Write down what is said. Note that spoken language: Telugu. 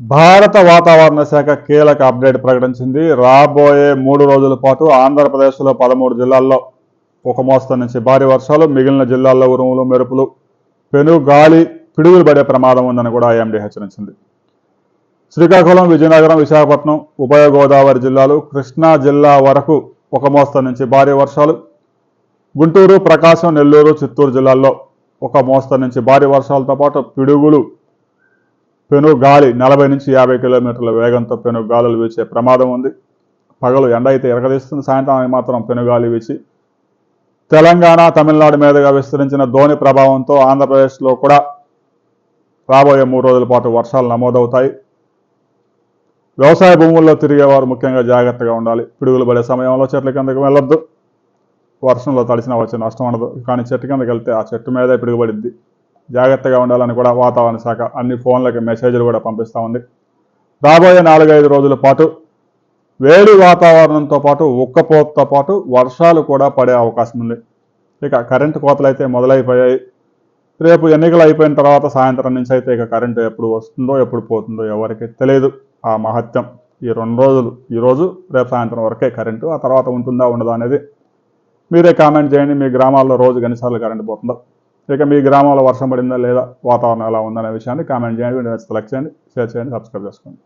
భారత వాతావరణ శాఖ కీలక అప్డేట్ ప్రకటించింది. రాబోయే మూడు రోజుల పాటు ఆంధ్రప్రదేశ్లో పదమూడు జిల్లాల్లో ఒక మోస్తరు నుంచి భారీ వర్షాలు మిగిలిన జిల్లాల్లో ఉరుములు మెరుపులు పెను గాలి పిడుగులు పడే ప్రమాదం ఉందని కూడా ఐఎండీ హెచ్చరించింది. శ్రీకాకుళం విజయనగరం విశాఖపట్నం ఉభయ గోదావరి జిల్లాలు కృష్ణా జిల్లా వరకు ఒక మోస్తరు నుంచి భారీ వర్షాలు గుంటూరు ప్రకాశం నెల్లూరు చిత్తూరు జిల్లాల్లో ఒక మోస్తరు నుంచి భారీ వర్షాలతో పాటు పిడుగులు పెను గాలి నలభై నుంచి యాభై కిలోమీటర్ల వేగంతో పెను గాలులు వీచే ప్రమాదం ఉంది. పగలు ఎండ అయితే ఎరగదీస్తుంది. సాయంత్రానికి మాత్రం పెనుగాలి వీచి తెలంగాణ తమిళనాడు మీదుగా విస్తరించిన ధోని ప్రభావంతో ఆంధ్రప్రదేశ్లో కూడా రాబోయే మూడు రోజుల పాటు వర్షాలు నమోదవుతాయి. వ్యవసాయ భూముల్లో తిరిగేవారు ముఖ్యంగా జాగ్రత్తగా ఉండాలి. పిడుగులు పడే సమయంలో చెట్ల కిందకి వెళ్ళొద్దు. వర్షంలో తడిసిన వచ్చే నష్టం ఉండదు. కానీ చెట్టు కిందకి వెళ్తే ఆ చెట్టు మీదే పిడుగుబడింది జాగ్రత్తగా ఉండాలని కూడా వాతావరణ శాఖ అన్ని ఫోన్లకి మెసేజ్లు కూడా పంపిస్తూ ఉంది. రాబోయే నాలుగైదు రోజుల పాటు వేడి వాతావరణంతో పాటు ఉక్కపోతతో పాటు వర్షాలు కూడా పడే అవకాశం ఉంది. ఇక కరెంటు కోతలు అయితే మొదలైపోయాయి. రేపు ఎన్నికలు అయిపోయిన తర్వాత సాయంత్రం నుంచి అయితే ఇక కరెంటు ఎప్పుడు వస్తుందో ఎప్పుడు పోతుందో ఎవరికి తెలియదు. ఆ మహత్యం ఈ రెండు రోజులు ఈరోజు రేపు సాయంత్రం వరకే కరెంటు ఆ తర్వాత ఉంటుందా ఉండదా అనేది మీరే కామెంట్ చేయండి. మీ గ్రామాల్లో రోజు గనిసార్లు కరెంటు పోతుందో. ఇక మీ గ్రామంలో వర్షం పడిందా లేదా? వాతావరణం ఎలా ఉందనే విషయాన్ని కామెంట్ చేయండి. వీడియో నచ్చితే లైక్ చేయండి షేర్ చేయండి సబ్స్క్రైబ్ చేసుకోండి.